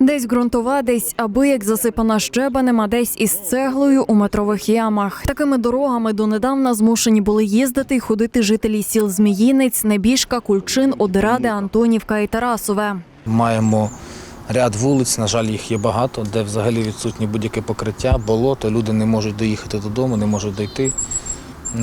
Десь ґрунтова, десь аби як засипана щебенем, а десь із цеглою у метрових ямах. Такими дорогами донедавна змушені були їздити й ходити жителі сіл Зміїнець, Небіжка, Кульчин, Одеради, Антонівка і Тарасове. Маємо ряд вулиць, на жаль, їх є багато, де взагалі відсутні будь-яке покриття, болото, люди не можуть доїхати додому, не можуть дойти.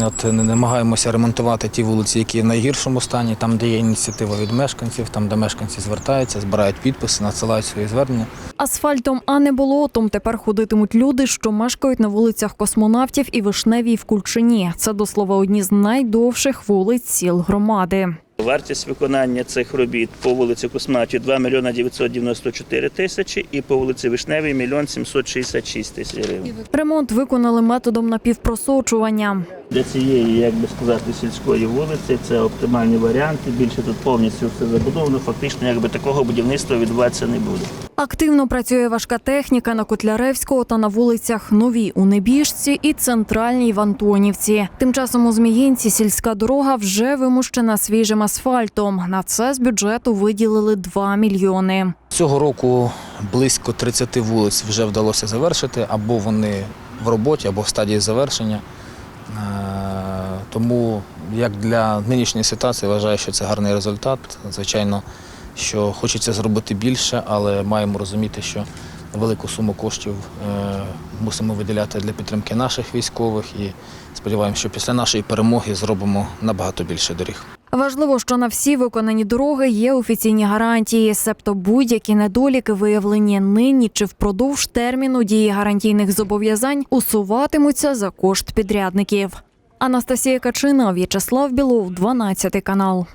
От намагаємося ремонтувати ті вулиці, які в найгіршому стані, там, де є ініціатива від мешканців, там, де мешканці звертаються, збирають підписи, надсилають свої звернення. Асфальтом, а не болотом тепер ходитимуть люди, що мешкають на вулицях космонавтів і Вишневій в Кульчині. Це до слова одні з найдовших вулиць сіл громади. Вартість виконання цих робіт по вулиці Косматі 2 мільйона 994 тисячі і по вулиці Вишневій 1 766 тисяч гривень. Ремонт виконали методом напівпросочування. Для цієї, як би сказати, сільської вулиці це оптимальні варіанти. Більше тут повністю все забудовано. Фактично, якби такого будівництва відбуватися не буде. Активно працює важка техніка на Котляревського та на вулицях Новій у Небіжці і Центральній в Антонівці. Тим часом у Зміїнці сільська дорога вже вимущена свіжим асфальтом. На це з бюджету виділили 2 мільйони. Цього року близько 30 вулиць вже вдалося завершити, або вони в роботі, або в стадії завершення. Е, Тому як для нинішньої ситуації вважаю, що це гарний результат. Звичайно, що хочеться зробити більше, але маємо розуміти, що велику суму коштів е, мусимо виділяти для підтримки наших військових і сподіваємося, що після нашої перемоги зробимо набагато більше доріг. Важливо, що на всі виконані дороги є офіційні гарантії, себто будь-які недоліки, виявлені нині чи впродовж терміну дії гарантійних зобов'язань, усуватимуться за кошт підрядників. Анастасія Качина, В'ячеслав Білов, 12 канал.